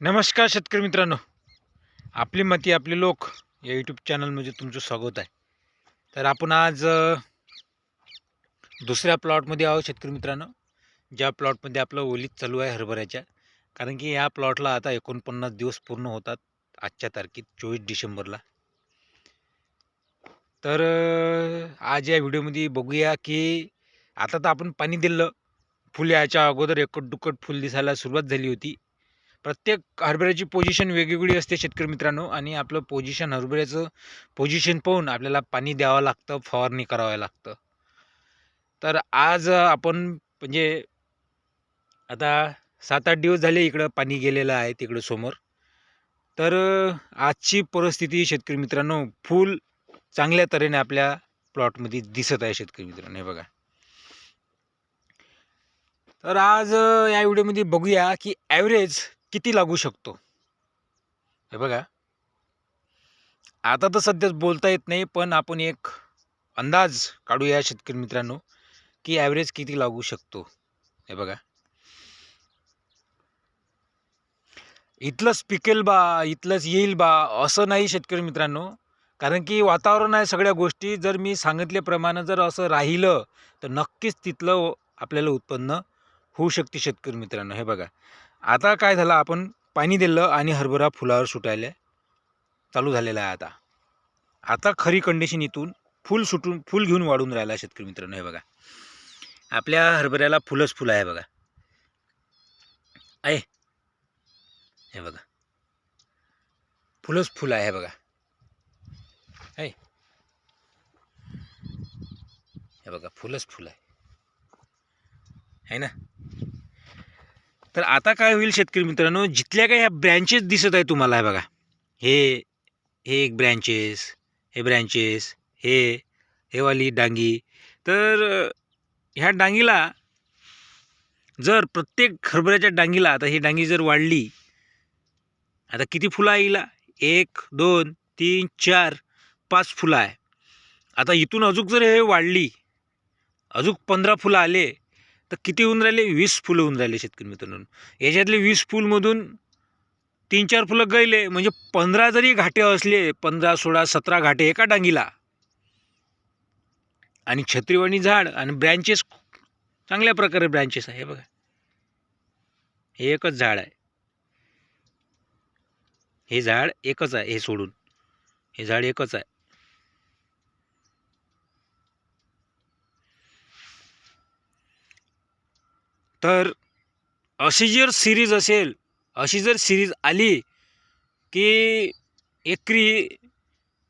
नमस्कार शेतकरी मित्रांनो. आपली माती आपले लोक या यूट्यूब चॅनलमध्ये तुमचं स्वागत आहे. तर आपण आज दुसऱ्या प्लॉटमध्ये आहोत शेतकरी मित्रांनो. ज्या प्लॉटमध्ये आपलं ओलीत चालू आहे हरभऱ्याच्या. कारण की या प्लॉटला आता एकोणपन्नास दिवस पूर्ण होतात आजच्या तारखेत चोवीस डिसेंबरला. तर आज या व्हिडिओमध्ये बघूया की आता तर आपण पाणी दिलं. फुल याच्या अगोदर एकट दुकट फुल दिसायला सुरुवात झाली होती. प्रत्येक हरभऱ्याची पोझिशन वेगवेगळी असते शेतकरी मित्रांनो. आणि आपलं पोझिशन हरभऱ्याचं पोझिशन पाहून आपल्याला पाणी द्यावं लागतं फवारणी करावं लागतं. तर आज आपण म्हणजे आता सात आठ दिवस झाले इकडं पाणी गेलेलं आहे तिकडं समोर. तर आजची परिस्थिती शेतकरी मित्रांनो फुल चांगल्या तऱ्हेने आपल्या प्लॉटमध्ये दिसत आहे शेतकरी मित्रांनो हे बघा. तर आज या व्हिडिओमध्ये बघूया की ॲव्हरेज किती लागू शकतो? हे बघा. आता तर सध्याच बोलता येत नाही पण आपण एक अंदाज काढूया शेतकरी मित्रांनो की ॲव्हरेज किती लागू शकतो? हे बघा. इथलंच पिकेल बा इथलंच येईल बा असं नाही शेतकरी मित्रांनो. कारण की वातावरण आहे सगळ्या गोष्टी. जर मी सांगितल्याप्रमाणे जर असं राहिलं तर नक्कीच तिथलं आपल्याला उत्पन्न होऊ शकते शेतकरी मित्रांनो. हे बघा. आता काय झालं? आपण पाणी दिलं आणि हरभरा फुलावर सुटायला. चालू झालेला आहे आता. आता खरी कंडिशन इथून फुल सुटून फुल घेऊन वाढून राहिला शेतकरी मित्रांनो. हे बघा. आपल्या हरभऱ्याला फुलच फुलं आहे बघा. आहे. हे बघा. फुलच फुलं आहे बघा. आहे. हे बघा फुलच फुलं आहे. आहे ना? तर आता काय होईल शेतकरी मित्रांनो? जिथल्या काही ह्या ब्रँचेस दिसत आहे तुम्हाला हे बघा. हे हे एक ब्रँचेस हे ब्रँचेस हे हे वाली डांगी. तर ह्या डांगीला जर प्रत्येक हरभऱ्याच्या डांगीला आता ही डांगी जर वाढली आता किती फुलं आहे एक दोन तीन चार पाच फुलं आहे. आता इथून अजूक जर हे वाढली अजून पंधरा फुलं आले तर किती होऊन राहिले? वीस फुलं होऊन राहिले शेतकरी मित्रांनो. याच्यातले वीस फुलमधून तीन चार फुलं गळले म्हणजे पंधरा जरी घाटे असले पंधरा सोळा सतरा घाटे एका डांगीला. आणि छत्रीवाणी झाड आणि ब्रँचेस चांगल्या प्रकारे ब्रँचेस आहे हे बघा. हे एकच झाड आहे. हे झाड एकच आहे हे सोडून. हे झाड एकच आहे. तर अशी जर सिरीज असेल अशी जर सिरीज आली की एकरी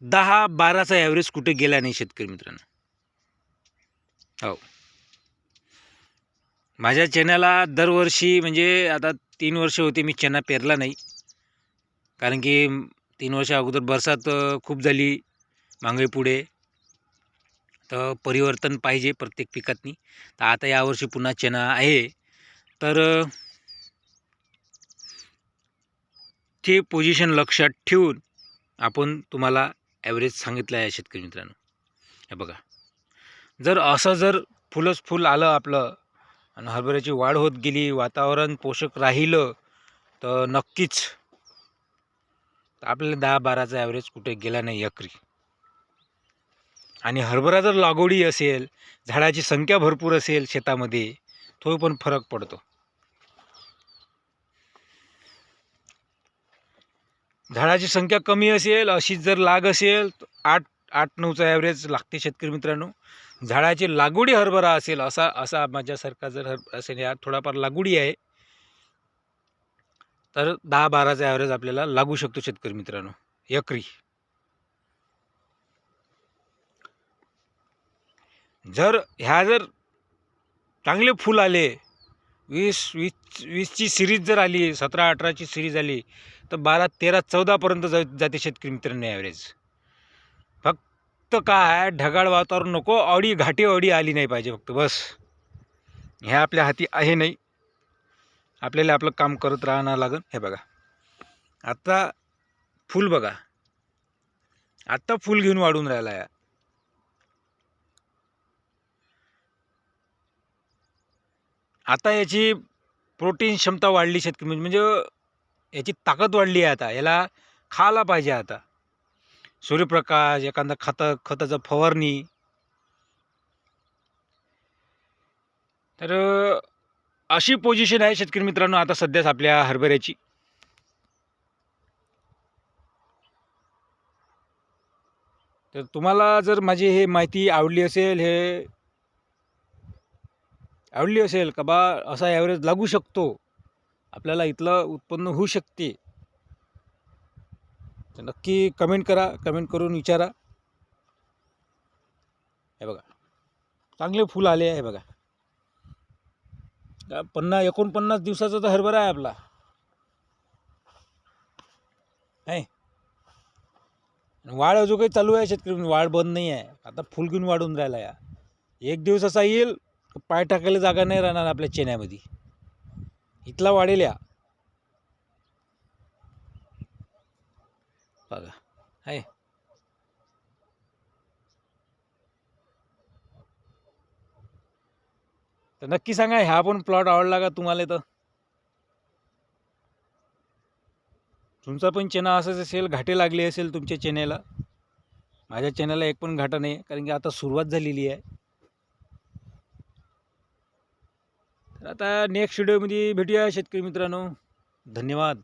दहा बाराचा ॲव्हरेज कुठे गेला नाही शेतकरी मित्रांनो? हो. माझ्या चण्याला दरवर्षी म्हणजे आता तीन वर्ष होते मी चणा पेरला नाही. कारण की तीन वर्ष अगोदर बरसात खूप झाली मांगळी पुढे तर परिवर्तन पाहिजे प्रत्येक पिकातनी. तर आता यावर्षी पुन्हा चना आहे. तर ते पोझिशन लक्षात ठेवून आपण तुम्हाला ॲव्हरेज सांगितलं आहे शेतकरी मित्रांनो. हे बघा. जर असं जर फुलच फुल आलं आपलं आणि हरभऱ्याची वाढ होत गेली वातावरण पोषक राहिलं तर नक्कीच आपल्याला दहा बाराचा ॲव्हरेज कुठे गेला नाही एकरी. आणि हरभरा जर लागवडी असेल झाडाची संख्या भरपूर असेल शेतामध्ये तो पण फरक पडतो. झाडाची संख्या कमी असेल अशीच जर लाग असेल तर आठ आठ नऊचा ॲव्हरेज लागते शेतकरी मित्रांनो. झाडाची लागवडी हरभरा असेल असा असा माझ्यासारखा जर हर असेल या थोडाफार लागवडी आहे तर दहा बाराचा ॲव्हरेज आपल्याला लागू शकतो शेतकरी मित्रांनो. एकरी. जर ह्या जर चांगले फुल आले वीस वीस वीसची सिरीज जर आली सतरा अठराची सिरीज आली तर बारा तेरा चौदापर्यंत जा जाते शेतकरी मित्रांनी ॲव्हरेज फक्त काय ढगाळ वातावरण नको अडी घाटी अडी आली नाही पाहिजे फक्त बस. ह्या आपल्या हाती आहे नाही. आपल्याला आपलं काम करत राहणं लागेल हे बघा. आत्ता फूल बघा. आत्ता फूल घेऊन वाढून राहिला आहे आता याची प्रोटीन क्षमता वाढली शेतकरी म्हणजे याची ताकद वाढली आहे आता याला खायला पाहिजे आता. सूर्यप्रकाश एखादा खतं खताचं फवारणी. तर अशी पोझिशन आहे शेतकरी मित्रांनो आता सध्याच आपल्या हरभऱ्याची. तर तुम्हाला जर माझी हे माहिती आवडली असेल हे आवडली असेल का बा असा ॲव्हरेज लागू शकतो. आपल्याला इथलं उत्पन्न होऊ शकते. तर नक्की कमेंट करा कमेंट करून विचारा. हे बघा. चांगले फुल आले आहे बघा. पन्नास एकोणपन्नास दिवसाचा तर हरभरा आहे आपला. आहे वाढ अजून काही चालू आहे शेतकरी वाढ बंद नाही आहे. आता फुल घेऊन वाढून राहिला या. एक दिवस असा येईल पाय टाकायला जागा नाही राहणार आपल्या चेन्यामध्ये. इथला वाढेल या. बघा. आहे. तर नक्की सांगा ह्या पण प्लॉट आवडला का तुम्हाला तर तुमचा पण चेना असंच असेल घाटे लागले असेल तुमच्या चेन्याला. माझ्या चेन्याला एक पण घाटा नाही कारण की आता सुरुवात झालेली आहे. तर आता नेक्स्ट व्हिडिओमध्ये भेटूया शेतकरी मित्रांनो. धन्यवाद.